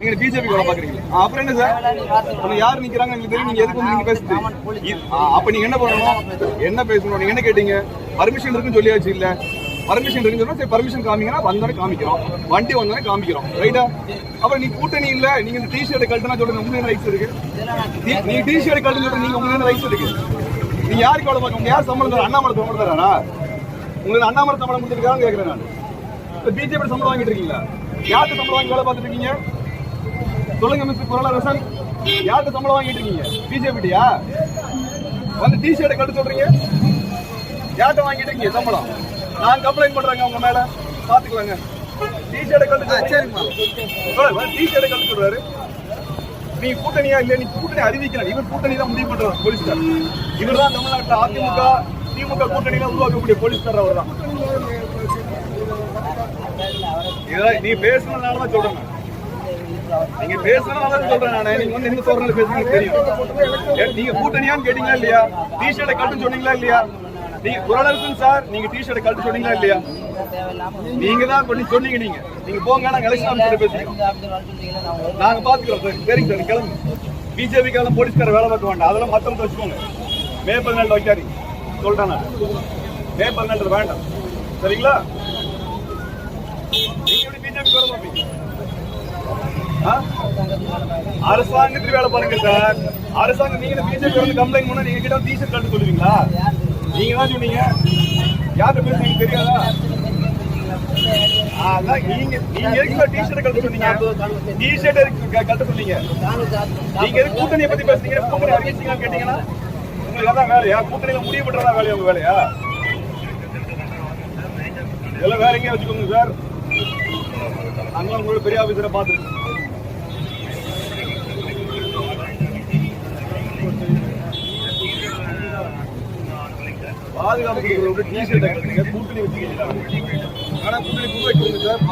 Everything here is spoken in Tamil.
நீங்க பிஜேபி கூட பாக்குறீங்க அப்புறம் என்ன சார்? அப்புறம் யார் நிக்கிறாங்க? எனக்கு தெரியும் நீங்க எதுக்கு வந்து நீங்க பேசுறது அப்ப நீங்க என்ன பண்ணணும்? என்ன பேசணும்? நீங்க என்ன கேட்டீங்க? பர்மிஷன் இருக்குன்னு சொல்லியாச்சு இல்ல. பர்மிஷன் இருக்குன்னு சொன்னா சரி பர்மிஷன் காமிங்கன்னா வந்தோடனே காமிக்கிறோம். வண்டி வந்தோடனே காமிக்கிறோம். ரைட்டா அப்புறம் நீ கூட்டணி இல்ல. நீங்க இந்த டிஷர்ட் கழட்டினா சொல்றது உங்களுக்கு ரைட்ஸ் இருக்கு? நீ- நீ டிஷர்ட் கழட்டு சொல்றது நீங்க உங்களுக்கு ரைட்ஸ் இருக்கு? நீங்க யாருக்கு வேலை பார்க்க யார் சம்பளம் தர அண்ணாமலை சம்பளம் தரானா உங்களுக்கு அண்ணாமலை சம்பளம் கொடுத்துருக்கான்னு கேட்கிறேன் நான். பிஜேபி சம்பளம் வாங்கிட்டு இருக்கீங்களா? யாருக்கு சம்பளம் வாங்கி வேலை பார்த்துட்டு இருக்கீங்க? சொல்லுங்க மிஸ்டர் குரலரசன் யார்கிட்ட சம்பளம் வாங்கிட்டு இருக்கீங்க? பிஜேபிட்டியா வந்து டி ஷர்ட்டை கட்டு சொல்றீங்க? யார்கிட்ட வாங்கிட்டு இருக்கீங்க சம்பளம்? நான் கம்ப்ளைண்ட் பண்றேங்க உங்க மேல. பாத்துக்கலாங்க. டி ஷர்ட்டை கட்டு சரிம்மா. டி ஷர்ட்டை கட்டு சொல்றாரு. நீ கூட்டணியா இல்ல நீ கூட்டணி அறிவிக்கலாம் இவர் கூட்டணி தான் முடிவு பண்றாரு போலீஸ்கார். இவர் தான் தமிழ்நாட்டுல அதிமுக திமுக கூட்டணியில உருவாக்கக்கூடிய போலீஸ்கார் அவர் தான் இதெல்லாம் நீ பேசுனதுனால தான் சொல்றேன் நீங்க பேசுறதுனால சொல்றேன் நானே. நீங்க வந்து என்ன சொல்றது பேசுறீங்க தெரியும். நீங்க கூட்டணியான்னு கேட்டீங்களா இல்லையா? டி ஷர்ட்டை சொன்னீங்களா இல்லையா? நீங்க குரலரசன் சார் நீங்க டி ஷர்ட் கட்டு சொன்னீங்களா இல்லையா? நீங்க தான் பண்ணி சொன்னீங்க நீங்க. நீங்க போங்க நாங்க எலெக்ஷன் பேசுறோம் நாங்க பாத்துக்கிறோம் சார் சரிங்க சார் கிளம்பு பிஜேபி போலீஸ்கார வேலை பார்க்க வேண்டாம். அதெல்லாம் மத்தவங்க வச்சுக்கோங்க. மே பதினாலு வைக்காரி சொல்றேன் நான். மே பதினாலு வேண்டாம். சரிங்களா? நீங்க எப்படி பிஜேபி வேலை பார்ப்பீங்க? அரசாங்கத்துக்கு வேலை பாருங்க சார் அரசாங்கம் நீங்க பிஜேபி வந்து கம்ப்ளைண்ட் பண்ணா நீங்க கிட்ட டீஷர்ட் கட்டு சொல்லுவீங்களா? நீங்க தான் சொன்னீங்க. யார்கிட்ட பேசுறீங்க தெரியாதா? அதான் நீங்க நீங்க எதுக்கு டீஷர்ட் கட்ட சொன்னீங்க? டீஷர்ட் எதுக்கு க- கட்ட சொன்னீங்க? நீங்க எதுக்கு கூட்டணியை பத்தி பேசுறீங்க கூட்டணி அறிவிச்சீங்க கேட்டீங்கன்னா உங்களுக்கு அதான் வேலையா? கூட்டணியில முடிவு பண்றதா வேலையா உங்க வேலையா? இதெல்லாம் வேற எங்கேயா வச்சுக்கோங்க சார். நாங்களும் உங்களோட பெரிய ஆபீசரை பார்த்துருக்கோம். பாதுகாப்பு கொடுக்குறவங்க டிஷர்ட்டை கூட்டணி வச்சுக்கீங்களா ஆனா கூட்டணி புது வைக்கிறீங்க சார்